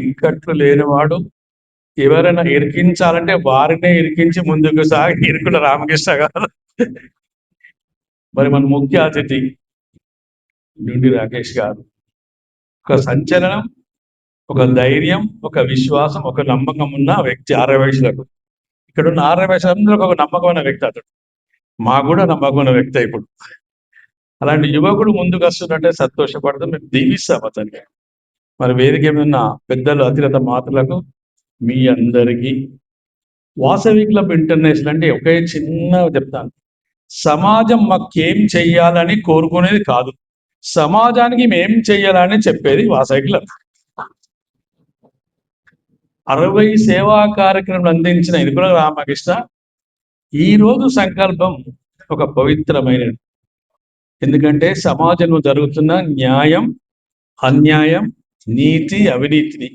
ఇక్కట్లు లేనివాడు ఎవరైనా ఇరికించాలంటే వారినే ఇరికించి ముందుకు సాగి ఇరుకుల రామకృష్ణ గారు. మరి మన ముఖ్య అతిథి నుండి రాకేష్ గారు. ఒక సంచలనం ఒక ధైర్యం ఒక విశ్వాసం ఒక నమ్మకం ఉన్న వ్యక్తి ఆరవై వయసులకు ఇక్కడ ఉన్న ఆరవై వయసులందరూ ఒక నమ్మకమైన వ్యక్తి అతడు. మా కూడా నమ్మకమైన వ్యక్తి ఇప్పుడు. అలాంటి యువకుడు ముందుకు వస్తున్నట్టే సంతోషపడతాం. మేము దీవిస్తాం అతనికి మరి వేదిక మీద పెద్దలు అతిరథ మాతలకు మీ అందరికీ వాసవి క్లబ్ ఇంటర్నేషనల్ అంటే ఒకే చిన్న చెప్తాను. సమాజం మాకేం చెయ్యాలని కోరుకునేది కాదు. సమాజానికి మేం చెయ్యాలని చెప్పేది వాసవి క్లబ్. అరవై సేవా కార్యక్రమం అందించిన ఇరుకుల రామకృష్ణ ఈ రోజు సంకల్పం ఒక పవిత్రమైనది. ఎందుకంటే సమాజంలో జరుగుతున్న న్యాయం అన్యాయం నీతి అవినీతిని.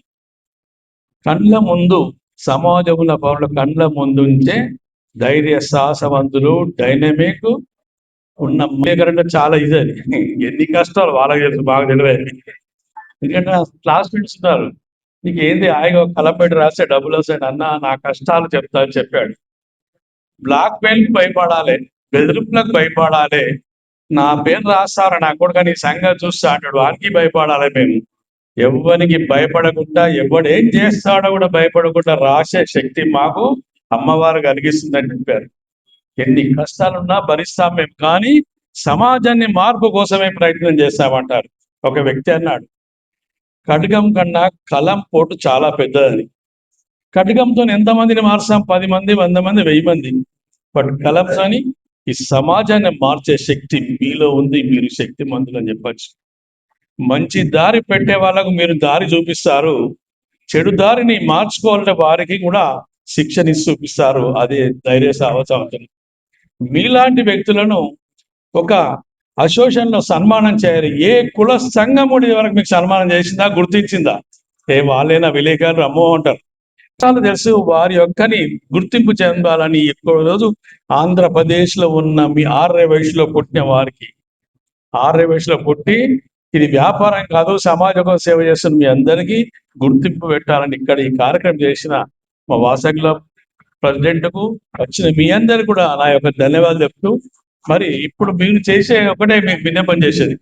కండ్ల ముందు సమాజముల పౌరుల కండ్ల ముందుంటే ధైర్య సాహసవంతులు డైనమిక్ ఉన్న కరెంట్ చాలా ఇది అది ఎన్ని కష్టాలు వాళ్ళకి తెలుసు బాగా తెలియదు. ఎందుకంటే క్లాస్మేట్స్ ఉన్నారు. నీకు ఏంది ఆయన కలపెట్టి రాస్తే డబ్బులు వస్తాయి అన్న నా కష్టాలు చెప్తా అని చెప్పాడు. బ్లాక్ మెయిల్ భయపడాలి బెదిరింపులకు భయపడాలి. నా పేరు రాస్తారా నా కొడుకు నీ సంగతి చూస్తా అంటాడు. వానికి భయపడాలి మేము. ఎవరికి భయపడకుండా ఎవడు ఏం చేస్తాడో కూడా భయపడకుండా రాసే శక్తి మాకు అమ్మవారు కలిగిస్తుందని చెప్పారు. ఎన్ని కష్టాలున్నా భరిస్తాం మేము కానీ సమాజాన్ని మార్పు కోసమే ప్రయత్నం చేస్తామంటారు. ఒక వ్యక్తి అన్నాడు ఖడ్గం కన్నా కలం పోటు చాలా పెద్దదని ఖడ్గంతో ఎంతమందిని మార్చాం? పది మంది వంద మంది వెయ్యి మంది. బట్ కలంతోని ఈ సమాజాన్ని మార్చే శక్తి మీలో ఉంది. మీరు శక్తి మందులు అని చెప్పచ్చు. మంచి దారి పెట్టే వాళ్ళకు మీరు దారి చూపిస్తారు. చెడు దారిని మార్చుకోవాలంటే వారికి కూడా శిక్షణ ఇచ్చి చూపిస్తారు. అది ధైర్య సాహసం మీలాంటి వ్యక్తులను ఒక అసోసియేషన్లో సన్మానం చేయాలి. ఏ కుల సంఘముడి వరకు మీకు సన్మానం చేసిందా గుర్తించిందా? ఏ వాళ్ళైనా విలేకరులు అమ్మో అంటారు. చాలా తెలుసు వారి యొక్కని గుర్తింపు చెందాలని ఎక్కువ రోజు ఆంధ్రప్రదేశ్లో ఉన్న మీ ఆర్య వయసులో పుట్టిన వారికి ఆర్య వయసులో పుట్టి ఇది వ్యాపారం కాదు సమాజం సేవ చేస్తున్న మీ అందరికీ గుర్తింపు పెట్టాలని ఇక్కడ ఈ కార్యక్రమం చేసిన మా వాసగ్ల ప్రెసిడెంట్కు వచ్చిన మీ అందరు కూడా నా యొక్క ధన్యవాదాలు చెప్తూ మరి ఇప్పుడు మీరు చేసే ఒకటే మీకు విన్నపం చేసేది.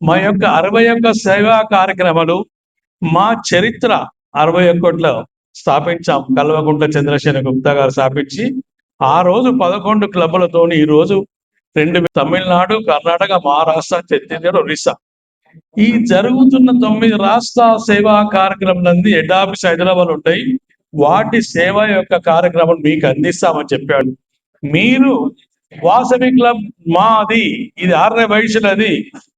మా యొక్క అరవై ఒక్క సేవా కార్యక్రమాలు మా చరిత్ర అరవై ఒక్కట్లో స్థాపించాం. కల్వకుంట్ల చంద్రశేఖర గుప్తా గారు స్థాపించి ఆ రోజు పదకొండు క్లబ్లతో ఈ రోజు రెండు తమిళనాడు కర్ణాటక మహారాష్ట్ర ఛత్తీస్గఢ్ ఒరిస్సా ఈ జరుగుతున్న తొమ్మిది రాష్ట్ర సేవా కార్యక్రమాలన్నీ హెడ్ ఆఫీస్ హైదరాబాద్ ఉంటాయి. వాటి సేవ యొక్క కార్యక్రమం మీకు అందిస్తామని చెప్పాడు. మీరు వాసవి క్లబ్ మాది ఇది ఆర్య వయసులది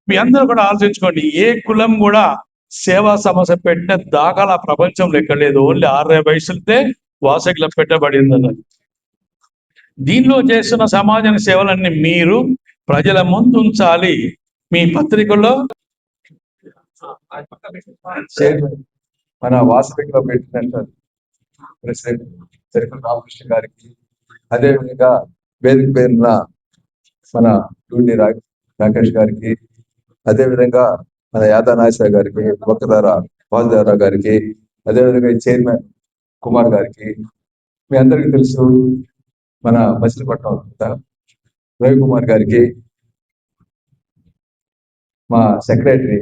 మీ అందరూ కూడా ఆలోచించుకోండి. ఏ కులం కూడా సేవా సమస్య పెట్టిన దాఖలా ప్రపంచంలో ఎక్కడ లేదు. ఓన్లీ ఆర్య వయసులతే వాసవి క్లబ్ పెట్టబడింది అన్నది దీనిలో చేస్తున్న సమాజానికి సేవలన్నీ మీరు ప్రజల ముందు ఉంచాలి. మీ పత్రికల్లో మన వాసవి పెట్టినట్టు ప్రెసిడెంట్ తిరుపతి రామకృష్ణ గారికి అదేవిధంగా వేదిక పేరున మన డూడి రాకేష్ గారికి అదేవిధంగా మన యాదా నాగేశ్వర గారికి ఒక్కదార వాసుదేవరావు గారికి అదేవిధంగా చైర్మన్ కుమార్ గారికి మీ అందరికీ తెలుసు మన మచిలీపట్నం రవి కుమార్ గారికి మా సెక్రటరీ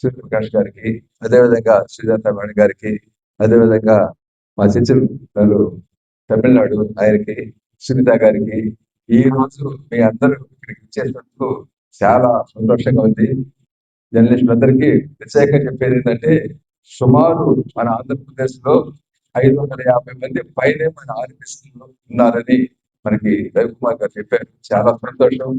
సూర్యప్రకాష్ గారికి అదేవిధంగా సుజాత మేడం గారికి అదేవిధంగా మా చిచ్చులు గారు తమిళనాడు ఆయనకి సునీత గారికి ఈ రోజు మీ అందరూ ఇక్కడికి వచ్చేసినందుకు చాలా సంతోషంగా ఉంది. జర్నలిస్టులు అందరికీ ప్రత్యేకంగా చెప్పేది ఏంటంటే సుమారు మన ఆంధ్రప్రదేశ్లో ఐదు వందల యాభై మంది పైనే మన ఆర్ఎస్లో ఉన్నారని మనకి రవికుమార్ గారు చెప్పారు. చాలా సంతోషం.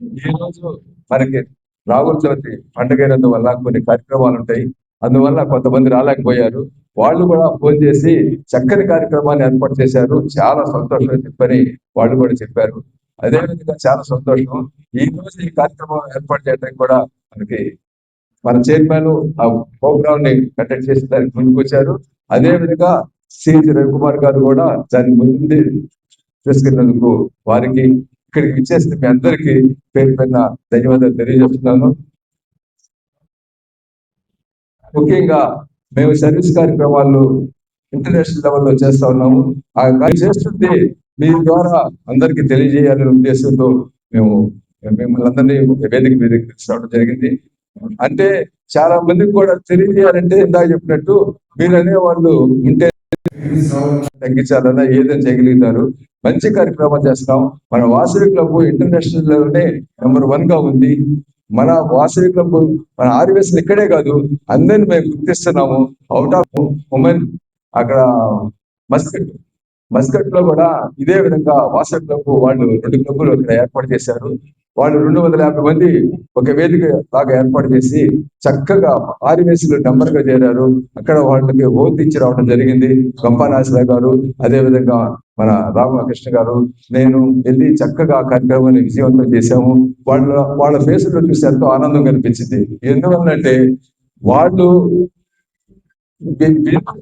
ఈ రోజు మనకి రాహుల్ చవితి పండుగైనందువల్ల కొన్ని కార్యక్రమాలు ఉంటాయి అందువల్ల కొంతమంది రాలేకపోయారు. వాళ్ళు కూడా ఫోన్ చేసి చక్కని కార్యక్రమాన్ని ఏర్పాటు చేశారు. చాలా సంతోషం చెప్పని వాళ్ళు కూడా చెప్పారు. అదే విధంగా చాలా సంతోషం. ఈ రోజు ఈ కార్యక్రమం ఏర్పాటు చేయడానికి కూడా మనకి మన చైర్మన్ ఆ ప్రోగ్రామ్ని కండక్ట్ చేసి దానికి ముందుకు వచ్చారు అదే విధంగా సిహెచ్ రవికుమార్ గారు కూడా దాని ముందు తీసుకెళ్ళినందుకు వారికి ఇక్కడికి ఇచ్చేసిన మీ అందరికీ పేరు పైన ధన్యవాదాలు తెలియజేస్తున్నాను. ముఖ్యంగా మేము సర్వీస్ కార్యక్రమాలు ఇంటర్నేషనల్ లెవెల్లో చేస్తా ఉన్నాము. ఆ కార్యం చేస్తుంది మీ ద్వారా అందరికీ తెలియజేయాలనే ఉద్దేశంతో మేము మిమ్మల్ని అందరినీ వేదిక తీసుకురావడం జరిగింది. అంటే చాలా మందికి కూడా తెలియజేయాలంటే ఇందాక చెప్పినట్టు మీరు అనేవాళ్ళు ఉంటే తగ్గించాలన్నా ఏదైనా చేయగలుగుతారు. మంచి కార్యక్రమాలు చేస్తున్నాం మన వాసవి క్లబ్ ఇంటర్నేషనల్లోనే నెంబర్ వన్గా ఉంది. మన వాసవి క్లబ్ మన ఆర్వీఎస్ ఇక్కడే కాదు అందరిని మేము గుర్తిస్తున్నాము. అవుట్ ఆఫ్ ఉమెన్ అక్కడ మస్కట్ మస్కట్లో కూడా ఇదే విధంగా వాసర్ క్లబ్ వాళ్ళు రెండు క్లబ్లు ఇక్కడ ఏర్పాటు చేశారు. వాళ్ళు రెండు వందల యాభై మంది ఒక వేదిక లాగా ఏర్పాటు చేసి చక్కగా ఆర్వీఎస్లో నెంబర్గా చేరారు. అక్కడ వాళ్ళకి ఓటు రావడం జరిగింది. గంపానాశరావు గారు అదే విధంగా మన రామకృష్ణ గారు నేను వెళ్ళి చక్కగా కార్యక్రమాన్ని విజయవంతం చేశాము. వాళ్ళ వాళ్ళ ఫేసుల్లో చూసి ఎంతో ఆనందం కనిపించింది. ఎందువల్లంటే వాళ్ళు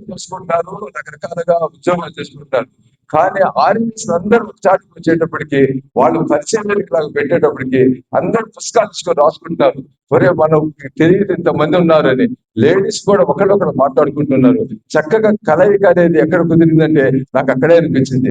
చేసుకుంటారు రకరకాలుగా ఉద్యోగాలు చేసుకుంటారు. కానీ ఆర్మీస్ అందరూ చాటుకు వచ్చేటప్పటికి వాళ్ళు పరిచయం లాగా పెట్టేటప్పటికి అందరూ పుస్తకాలు తీసుకొని రాసుకుంటారు. ఒరే మనం తెలియదు ఇంతమంది ఉన్నారని. లేడీస్ కూడా ఒకళ్ళొకరు మాట్లాడుకుంటున్నారు. చక్కగా కలయిక అనేది ఎక్కడ కుదిరిందంటే నాకు అక్కడే అనిపించింది.